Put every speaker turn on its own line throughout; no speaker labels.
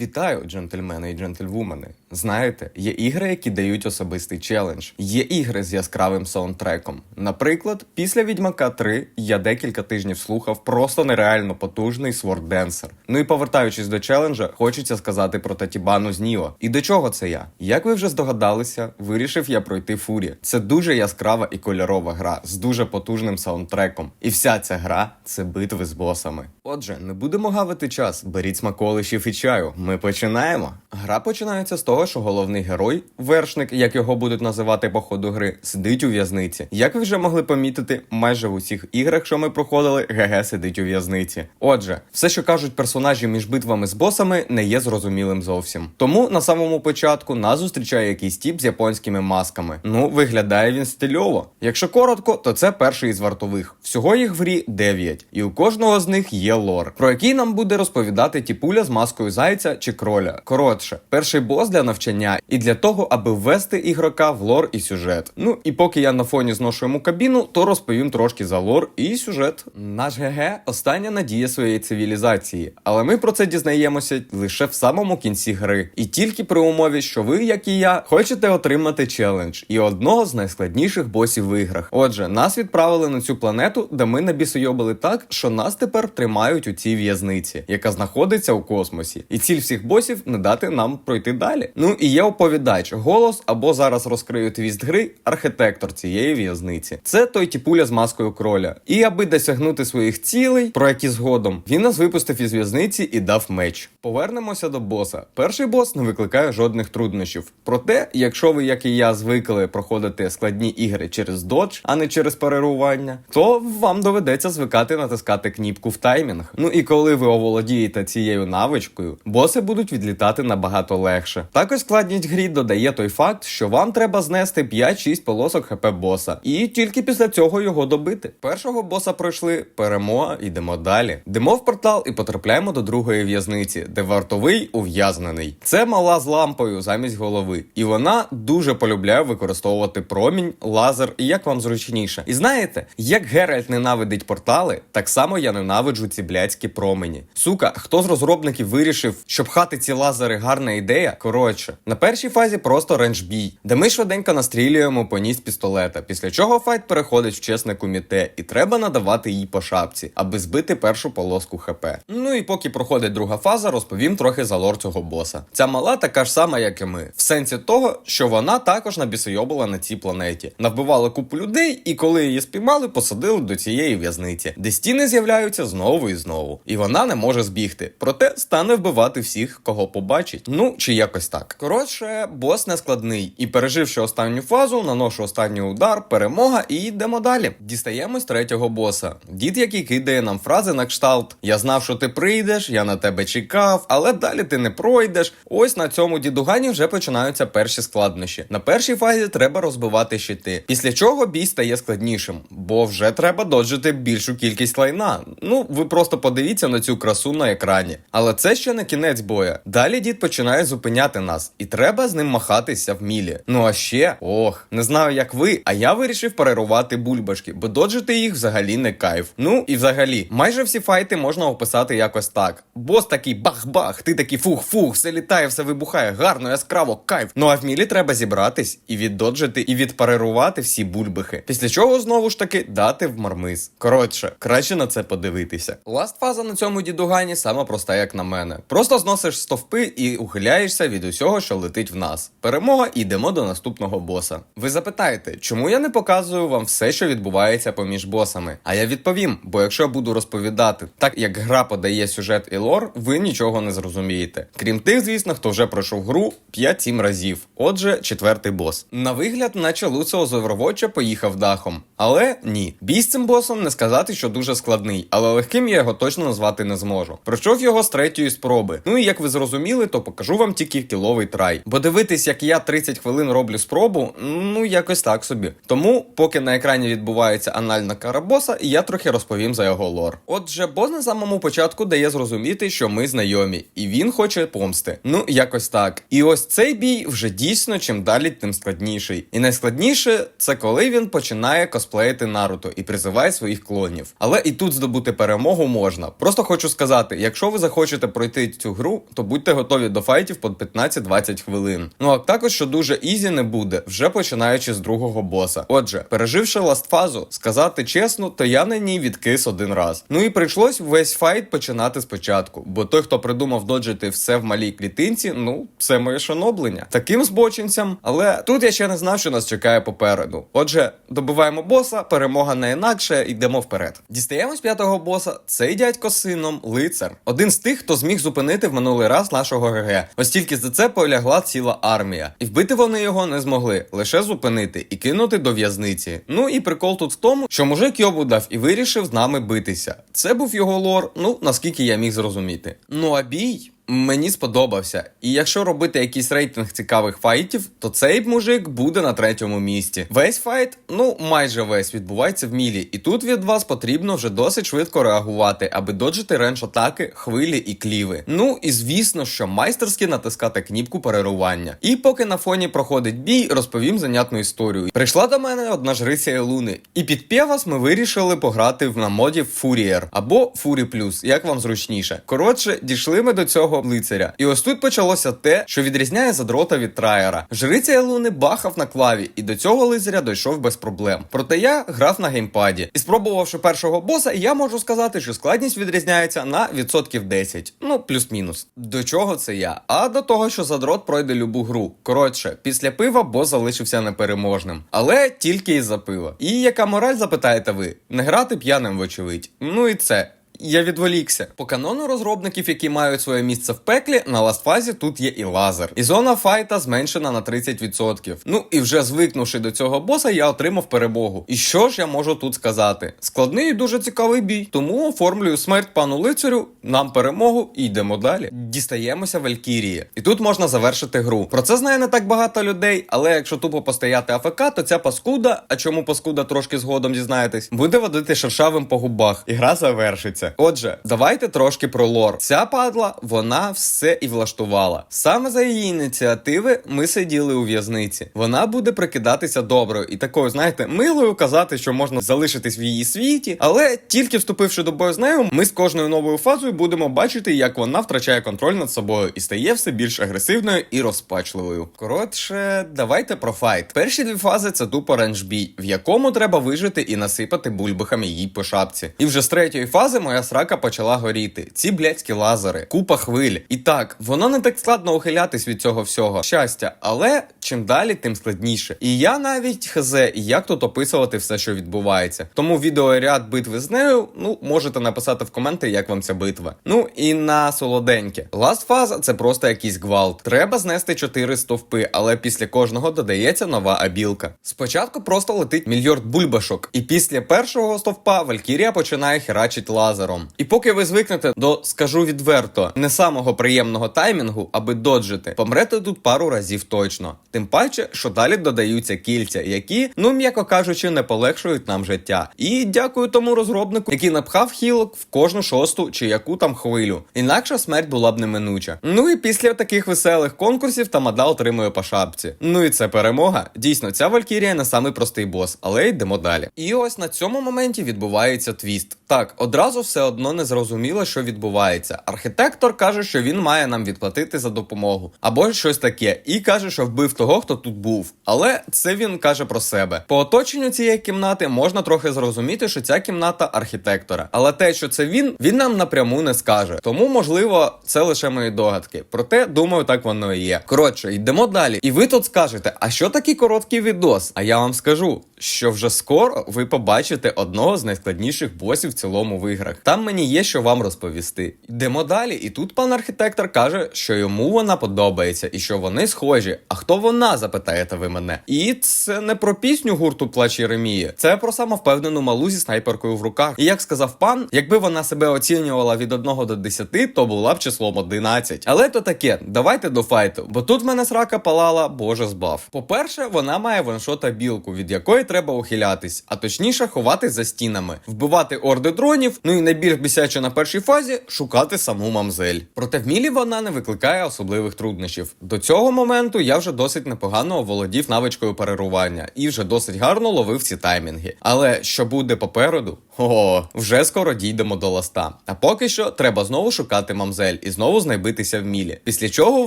Вітаю, джентльмени і джентльвумени. Знаєте, є ігри, які дають особистий челендж. Є ігри з яскравим саундтреком. Наприклад, після Відьмака 3 я декілька тижнів слухав просто нереально потужний Dancer. Ну і повертаючись до челенджа, хочеться сказати про Татібану з Ніо. І до чого це я? Як ви вже здогадалися, вирішив я пройти Фурі. Це дуже яскрава і кольорова гра з дуже потужним саундтреком. І вся ця гра це битви з босами. Отже, не будемо гавити час, беріть смаколишів і чаю. Ми починаємо. Гра починається з того, що головний герой, вершник, як його будуть називати по ходу гри, сидить у в'язниці. Як ви вже могли помітити, майже в усіх іграх, що ми проходили, ГГ сидить у в'язниці. Отже, все, що кажуть персонажі між битвами з босами, не є зрозумілим зовсім. Тому на самому початку нас зустрічає якийсь тіп з японськими масками. Ну, виглядає він стильово. Якщо коротко, то це перший із вартових. Всього їх в грі 9, і у кожного з них є лор, про який нам буде розповідати тіпуля з маскою зайця чи кроля. Коротше, перший бос для навчання і для того, аби ввести ігрока в лор і сюжет. Ну і поки я на фоні зношу йому кабіну, то розповім трошки за лор і сюжет. Наш ГГ остання надія своєї цивілізації, але ми про це дізнаємося лише в самому кінці гри, і тільки при умові, що ви, як і я, хочете отримати челендж і одного з найскладніших босів в іграх. Отже, нас відправили на цю планету, де ми набісойобили так, що нас тепер тримають у цій в'язниці, яка знаходиться у космосі. І ціль всіх босів не дати нам пройти далі. Ну і є оповідач, голос або зараз розкрию твіст гри, архітектор цієї в'язниці. Це той тіпуля з маскою кроля. І аби досягнути своїх цілей, про які згодом, він нас випустив із в'язниці і дав меч. Повернемося до боса. Перший бос не викликає жодних труднощів. Проте, якщо ви, як і я, звикли проходити складні ігри через додж, а не через перерування, то вам доведеться звикати натискати кніпку в таймінг. Ну і коли ви оволодієте цією навичкою, боси будуть відлітати набагато легше. Також складність грі додає той факт, що вам треба знести 5-6 полосок хп боса, і тільки після цього його добити. Першого боса пройшли, перемога, йдемо далі. Йдемо в портал і потрапляємо до другої в'язниці, де вартовий ув'язнений. Це мала з лампою замість голови, і вона дуже полюбляє використовувати промінь, лазер і як вам зручніше. І знаєте, як Геральт ненавидить портали, так само я ненавиджу ці блядські промені. Сука, хто з розробників вирішив, що пхати ці лазери гарна ідея? Коротше, на першій фазі просто ренджбій, де ми швиденько настрілюємо по ній з пістолета, після чого файт переходить в чесне куміте, і треба надавати їй по шапці, аби збити першу полоску ХП. Ну і поки проходить друга фаза, розповім трохи за лор цього боса. Ця мала така ж сама, як і ми, в сенсі того, що вона також набісойобила на цій планеті, навбивала купу людей, і коли її спіймали, посадили до цієї в'язниці, де стіни з'являються знову і знову. І вона не може збігти, проте стане вбивати всіх, кого побачить. Ну чи якось так. Коротше, бос не складний, і переживши останню фазу, наношу останній удар, перемога, і йдемо далі. Дістаємось третього боса. Дід, який кидає нам фрази на кшталт: Я знав, що ти прийдеш, я на тебе чекав, але далі ти не пройдеш. Ось на цьому дідугані вже починаються перші складнощі. На першій фазі треба розбивати щити. Після чого бій стає складнішим, бо вже треба доджити більшу кількість лайна. Ну, ви просто подивіться на цю красу на екрані. Але це ще не кінець боя. Далі дід починає зупиняти нас, і треба з ним махатися в мілі. Ну а ще, ох, не знаю, як ви, а я вирішив перерувати бульбашки, бо доджити їх взагалі не кайф. Ну і взагалі, майже всі файти можна описати якось так. Бос такий бах-бах, ти такий фух-фух, все літає, все вибухає, гарно, яскраво, кайф. Ну а в мілі треба зібратись і віддоджити, і відпарирувати всі бульбихи. Після чого знову ж таки дати в мармиз. Коротше, краще на це подивитися. Ласт фаза на цьому дідугані сама проста, як на мене. Просто зносиш стовпи і ухиляєшся від усього, що летить в нас. Перемога, і йдемо до наступного боса. Ви запитаєте, чому я не показую вам все, що відбувається поміж босами? А я відповім: бо якщо я буду розповідати так, як гра подає сюжет і лор, ви нічого не зрозумієте. Крім тих, звісно, хто вже пройшов гру 5-7 разів. Отже, четвертий бос. На вигляд, наче Луцео з Overwatch поїхав дахом. Але ні. Бій з цим босом не сказати, що дуже складний, але легким я його точно назвати не зможу. Пройшов його з третьої спроби. Ну і як ви зрозуміли, то покажу вам тільки кіловий трай. Бо дивитись, як я 30 хвилин роблю спробу, ну якось так собі. Тому, поки на екрані відбувається анальна кара боса, я трохи розповім за його лор. Отже, бос на самому початку дає зрозуміти, що ми знайомі, і він хоче помсти. Ну, якось так. І ось цей бій вже дійсно чим далі, тим складніший. І найскладніше це коли він починає косплеїти Наруто і призиває своїх клонів. Але і тут здобути перемогу можна. Просто хочу сказати, якщо ви захочете пройти цю гру, то будьте готові до файтів по 15-20 хвилин. Ну а також, що дуже ізі не буде, вже починаючи з другого боса. Отже, переживши ласт фазу, сказати чесно, то я на ній відкис один раз. Ну і прийшлось весь файт починати спочатку, бо той, хто придумав доджити все в малій клітинці, ну це моє шаноблення. Таким збочинцям, але тут я ще не знав, що нас чекає попереду. Отже, добиваємо боса, перемога не інакше, йдемо вперед. Дістаємось п'ятого боса. Цей дядько з сином, лицар. Один з тих, хто зміг зупинити в минулий раз нашого ГГ. Ось тільки за це полягла ціла армія. І вбити вони його не змогли, лише зупинити і кинути до в'язниці. Ну і прикол тут в тому, що мужик йобу дав і вирішив з нами битися. Це був його лор, ну наскільки я міг зрозуміти. Ну а бій. Мені сподобався, і якщо робити якийсь рейтинг цікавих файтів, то цей мужик буде на третьому місці. Весь файт, ну майже весь, відбувається в мілі, і тут від вас потрібно вже досить швидко реагувати, аби доджити ренж атаки, хвилі і кліви. Ну і звісно, що майстерськи натискати кніпку перерування. І поки на фоні проходить бій, розповім занятну історію. Прийшла до мене одна жриця Елуни, і під пєвас ми вирішили пограти в на моді Фурієр або Фурі Плюс, як вам зручніше. Коротше, дійшли ми до цього лицаря. І ось тут почалося те, що відрізняє задрота від траєра. Жриця Елуни бахав на клаві, і до цього лицаря дійшов без проблем. Проте я грав на геймпаді. І спробувавши першого боса, я можу сказати, що складність відрізняється на відсотків 10. Ну, плюс-мінус. До чого це я? А до того, що задрот пройде любу гру. Коротше, після пива бос залишився непереможним. Але тільки із-за пива. І яка мораль, запитаєте ви? Не грати п'яним, вочевидь. Ну і це. Я відволікся. По канону розробників, які мають своє місце в пеклі, на ластфазі тут є і лазер. І зона файта зменшена на 30%. Ну і вже звикнувши до цього боса, я отримав перемогу. І що ж я можу тут сказати? Складний і дуже цікавий бій. Тому оформлюю смерть пану лицарю, нам перемогу і йдемо далі. Дістаємося Валькірії. І тут можна завершити гру. Про це знає не так багато людей, але якщо тупо постояти АФК, то ця паскуда, а чому паскуда трошки згодом дізнаєтесь, буде водити шершавим по губах. І гра завершиться. Отже, давайте трошки про лор. Ця падла, вона все і влаштувала. Саме за її ініціативи ми сиділи у в'язниці. Вона буде прикидатися доброю і такою, знаєте, милою казати, що можна залишитись в її світі, але тільки вступивши до бою з нею, ми з кожною новою фазою будемо бачити, як вона втрачає контроль над собою і стає все більш агресивною і розпачливою. Коротше, давайте про файт. Перші дві фази це тупо ренжбій, в якому треба вижити і насипати бульбахами їй по шапці. І вже з третьої фази моя срака почала горіти. Ці блядські лазери, купа хвиль. І так, воно не так складно ухилятись від цього всього. Щастя, але чим далі, тим складніше. І я навіть хз, як тут описувати все, що відбувається. Тому відеоряд битви з нею, ну, можете написати в коменти, як вам ця битва. Ну і на солоденьке. Ласт фаза це просто якийсь гвалт. Треба знести 4 стовпи, але після кожного додається нова абілка. Спочатку просто летить мільйорд бульбашок, і після першого стовпа Валькірія починає херачить лазером. І поки ви звикнете до, скажу відверто, не самого приємного таймінгу, аби доджити, помрете тут пару разів точно. Тим паче, що далі додаються кільця, які, ну м'яко кажучи, не полегшують нам життя. І дякую тому розробнику, який напхав хілок в кожну шосту чи яку там хвилю. Інакше смерть була б неминуча. Ну і після таких веселих конкурсів Тамада отримує по шапці. Ну і це перемога. Дійсно, ця Валькірія не самий простий бос, але йдемо далі. І ось на цьому моменті відбувається твіст. Так, одразу все одно не зрозуміло, що відбувається. Архітектор каже, що він має нам відплатити за допомогу, або щось таке, і каже, що вбив того, хто тут був. Але це він каже про себе. По оточенню цієї кімнати можна трохи зрозуміти, що ця кімната архітектора. Але те, що це він, він нам напряму не скаже. Тому, можливо, це лише мої догадки. Проте, думаю, так воно і є. Коротше, йдемо далі. І ви тут скажете, а що такий короткий відос? А я вам скажу. Що вже скоро ви побачите одного з найскладніших босів в цілому в іграх. Там мені є що вам розповісти. Йдемо далі, і тут пан архітектор каже, що йому вона подобається і що вони схожі. А хто вона, запитаєте ви мене. І це не про пісню гурту Плач Єремії, це про самовпевнену малу зі снайперкою в руках. І як сказав пан, якби вона себе оцінювала від 1 до 10, то була б числом 11. Але то таке, давайте до файту, бо тут в мене срака палала, боже збав. По-перше, вона має ваншота білку, від якої треба ухилятись, а точніше ховатись за стінами, вбивати орди дронів, ну і найбільш бісяче на першій фазі шукати саму мамзель. Проте в мілі вона не викликає особливих труднощів. До цього моменту я вже досить непогано оволодів навичкою перерування і вже досить гарно ловив ці таймінги. Але що буде попереду? О, вже скоро дійдемо до ласта. А поки що треба знову шукати мамзель і знову знайбитися в мілі. Після чого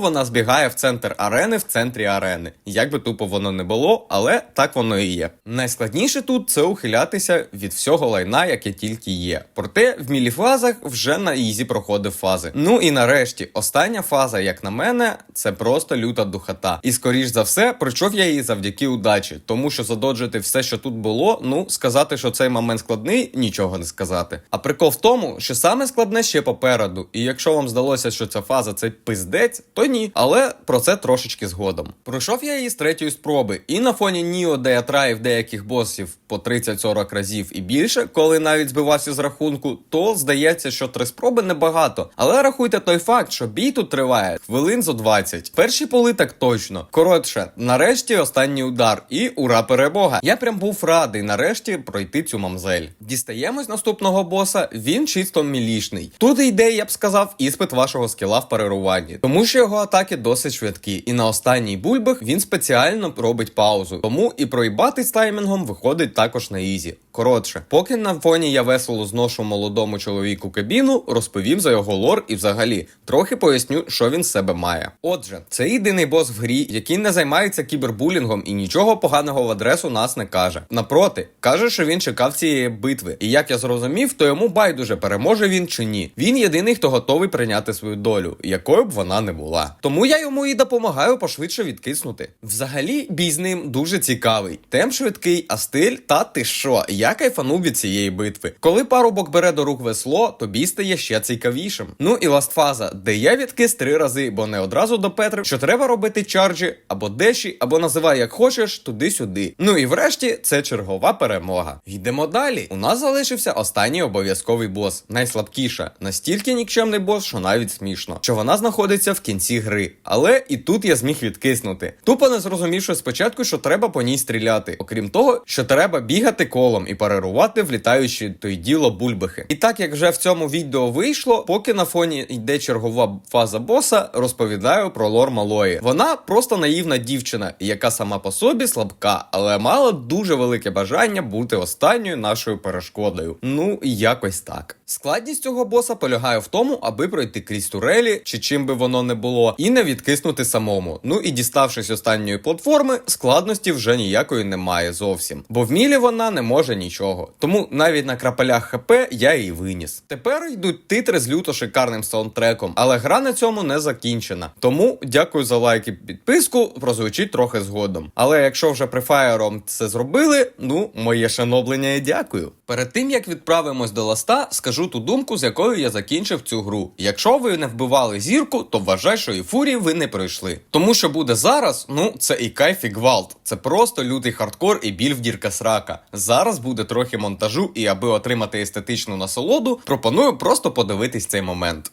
вона збігає в центр арени в центрі арени. Як би тупо воно не було, але так воно і є. Найскладніше тут це ухилятися від всього лайна, яке тільки є. Проте в міліфазах вже на ізі проходив фази. Ну і нарешті, остання фаза, як на мене, це просто люта духота. І скоріш за все, пройшов я її завдяки удачі, тому що задоджити все, що тут було, ну сказати, що цей момент складний, нічого не сказати. А прикол в тому, що саме складне ще попереду. І якщо вам здалося, що ця фаза це пиздець, то ні. Але про це трошечки згодом. Пройшов я її з третьої спроби, і на фоні Ніо, де я траїв деяких босів по 30-40 разів і більше, коли навіть збивався з рахунку, то здається, що три спроби небагато. Але рахуйте той факт, що бій тут триває хвилин зо 20. Перші поли так точно. Коротше, нарешті останній удар, і ура перемога. Я прям був радий нарешті пройти цю мамзель. Дістаємось наступного боса. Він чисто мілішний. Тут йде, я б сказав, іспит вашого скіла в переруванні, тому що його атаки досить швидкі, і на останній бульбах він спеціально робить паузу. Тому і проїбати з таймінгом виходить також на ізі. Коротше, поки на фоні я весело зношу молодому чоловіку кабіну, розповім за його лор і взагалі трохи поясню, що він з себе має. Отже, це єдиний бос в грі, який не займається кібербулінгом і нічого поганого в адресу нас не каже. Напроти, каже, що він чекав цієї битви, і як я зрозумів, то йому байдуже переможе він чи ні. Він єдиний, хто готовий прийняти свою долю, якою б вона не була. Тому я йому і допомагаю пошвидше відкиснути. Взагалі, бій з ним дуже цікавий. Темп швидкий, а стиль та ти що? Я кайфанув від цієї битви. Коли парубок бере до рук весло, то бій стає ще цікавішим. Ну і ластфаза, де я відкис три рази, бо не одразу допетрив, що треба робити чарджі або деші, або називай як хочеш, туди-сюди. Ну і врешті це чергова перемога. Йдемо далі. У нас залишився останній обов'язковий бос, найслабкіша. Настільки нікчемний бос, що навіть смішно, що вона знаходиться в кінці гри. Але і тут я зміг відкиснути. Тупо не зрозумівши спочатку, що треба по ній стріляти. Окрім того, що треба бігати колом і перерувати, влітаючи то й діло бульбахи. І так як вже в цьому відео вийшло, поки на фоні йде чергова фаза боса, розповідаю про лор малої. Вона просто наївна дівчина, яка сама по собі слабка, але мала дуже велике бажання бути останньою нашою перешкодою. Ну якось так. Складність цього боса полягає в тому, аби пройти крізь турелі, чи чим би воно не було, і не відкиснути самому. Ну і діставшись останньої платформи, складності вже ніякої немає зовсім. Бо в мілі вона не може нічого. Тому навіть на крапелях ХП я її виніс. Тепер йдуть титри з люто шикарним саундтреком, але гра на цьому не закінчена. Тому дякую за лайк і підписку, прозвучить трохи згодом. Але якщо вже префаєром це зробили, ну моє шановлення і дякую. Перед тим як відправимось до ласта, скажу ту думку, з якою я закінчив цю гру. Якщо ви не вбивали зірку, то вважай, що і фурії ви не пройшли. Тому що буде зараз, ну це і кайф, і гвалт. Це просто лютий хардкор і біль в дірка срака. Зараз буде трохи монтажу, і аби отримати естетичну насолоду, пропоную просто подивитись цей момент.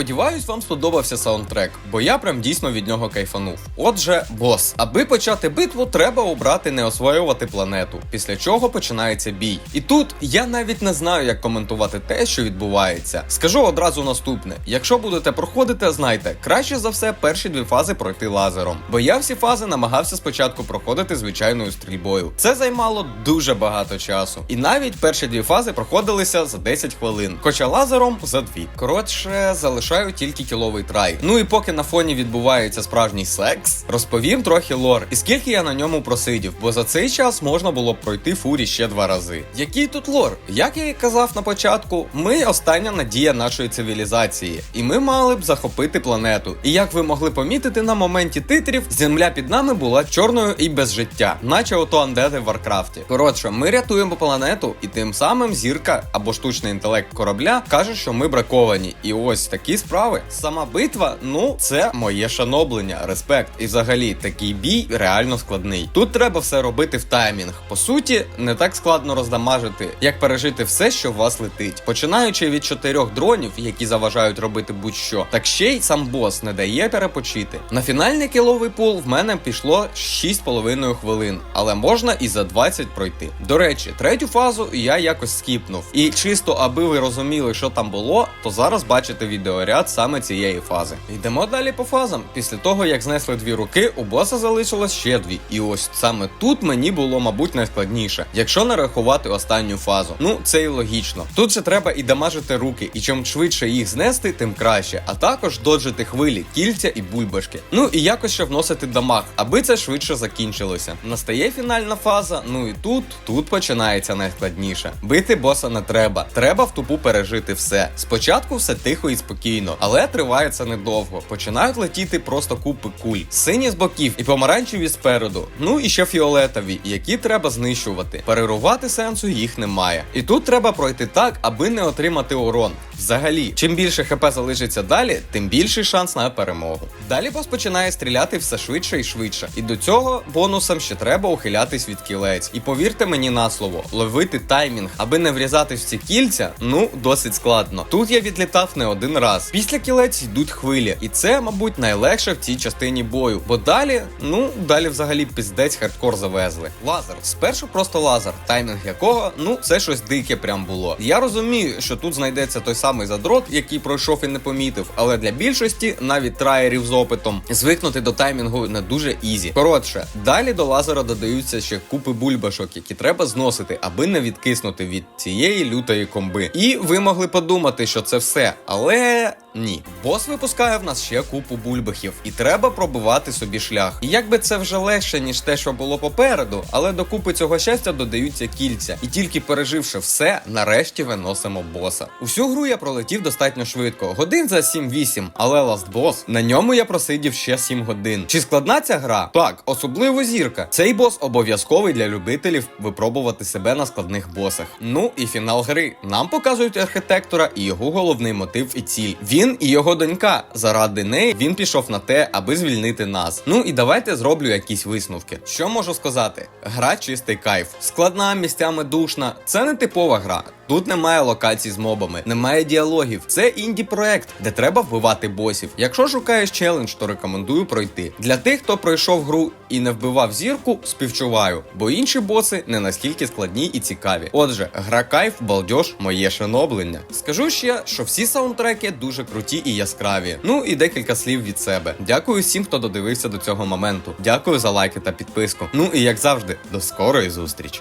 Сподіваюсь, вам сподобався саундтрек, бо я прям дійсно від нього кайфанув. Отже, бос, аби почати битву, треба обрати не освоювати планету, після чого починається бій. І тут я навіть не знаю, як коментувати те, що відбувається. Скажу одразу наступне: якщо будете проходити, знайте, краще за все перші дві фази пройти лазером. Бо я всі фази намагався спочатку проходити звичайною стрільбою. Це займало дуже багато часу. І навіть перші дві фази проходилися за 10 хвилин, хоча лазером за дві. Коротше, залишаю тільки кіловий трай. Ну і поки на фоні відбувається справжній секс, розповім трохи лор. І скільки я на ньому просидів, бо за цей час можна було б пройти фурі ще два рази. Який тут лор? Як я і казав на початку, ми остання надія нашої цивілізації, і ми мали б захопити планету. І як ви могли помітити на моменті титрів, земля під нами була чорною і без життя, наче ото андеди в Варкрафті. Коротше, ми рятуємо планету, і тим самим зірка або штучний інтелект корабля каже, що ми браковані. І ось такі справи. Сама битва, ну це моє шаноблення, респект. І взагалі такий бій реально складний. Тут треба все робити в таймінг. По суті, не так складно роздамажити, як пережити все, що в вас летить. Починаючи від чотирьох дронів, які заважають робити будь-що, так ще й сам бос не дає перепочити. На фінальний кіловий пул в мене пішло 6,5 хвилин, але можна і за 20 пройти. До речі, третю фазу я якось скіпнув. І чисто аби ви розуміли, що там було, то зараз бачите відеоряд саме цієї фази. Йдемо далі по фазам. Після того, як знесли дві руки, у боса залишилось ще дві. І ось саме тут мені було, мабуть, найскладніше, якщо не рахувати останню фазу. Ну, це і логічно. Тут же треба і дамажити руки, і чим швидше їх знести, тим краще. А також доджити хвилі, кільця і бульбашки. Ну і якось ще вносити дамаг, аби це швидше закінчилося. Настає фінальна фаза. Ну і тут, тут починається найскладніше. Бити боса не треба. Треба в тупу пережити все. Спочатку все тихо і спокійно, але триває це недовго. Починають летіти просто купи куль, сині з боків і помаранчеві спереду. Ну і ще фіолетові, які треба знищувати. Перерувати сенсу їх немає. І тут треба пройти так, аби не отримати урон. Взагалі, чим більше хп залишиться далі, тим більший шанс на перемогу. Далі бос починає стріляти все швидше і швидше. І до цього бонусом ще треба ухилятись від кілець. І повірте мені на слово, ловити таймінг, аби не врізатись в ці кільця, ну досить складно. Тут я відлітав не один раз. Після кілець йдуть хвилі, і це, мабуть, найлегше в цій частині бою. Бо далі, ну далі взагалі піздець хардкор завезли. Лазер. Спершу просто лазер, таймінг якого, ну це щось дике прям було. Я розумію, що тут знайдеться той самий задрот, який пройшов і не помітив, але для більшості, навіть траєрів з опитом, звикнути до таймінгу не дуже ізі. Коротше, далі до лазера додаються ще купи бульбашок, які треба зносити, аби не відкиснути від цієї лютої комби. І ви могли подумати, що це все, але ні. Бос випускає в нас ще купу бульбахів, і треба пробивати собі шлях. І якби це вже легше, ніж те, що було попереду, але до купи цього щастя додаються кільця. І тільки переживши все, нарешті виносимо боса. Усю гру я пролетів достатньо швидко, годин за 7-8, але Last Boss, на ньому я просидів ще 7 годин. Чи складна ця гра? Так, особливо зірка. Цей бос обов'язковий для любителів випробувати себе на складних босах. Ну і фінал гри. Нам показують архітектора і його головний мотив і ціль. Він і його донька. Заради неї він пішов на те, аби звільнити нас. Ну і давайте зроблю якісь висновки. Що можу сказати? Гра чистий кайф. Складна, місцями душна. Це не типова гра. Тут немає локацій з мобами, немає діалогів. Це інді проект, де треба вбивати босів. Якщо шукаєш челендж, то рекомендую пройти. Для тих, хто пройшов гру і не вбивав зірку, співчуваю, бо інші боси не настільки складні і цікаві. Отже, гра кайф, балдеж, моє шаноблення. Скажу ще, що всі саундтреки дуже круті і яскраві. Ну і декілька слів від себе. Дякую всім, хто додивився до цього моменту. Дякую за лайки та підписку. Ну і як завжди, до скорої зустрічі.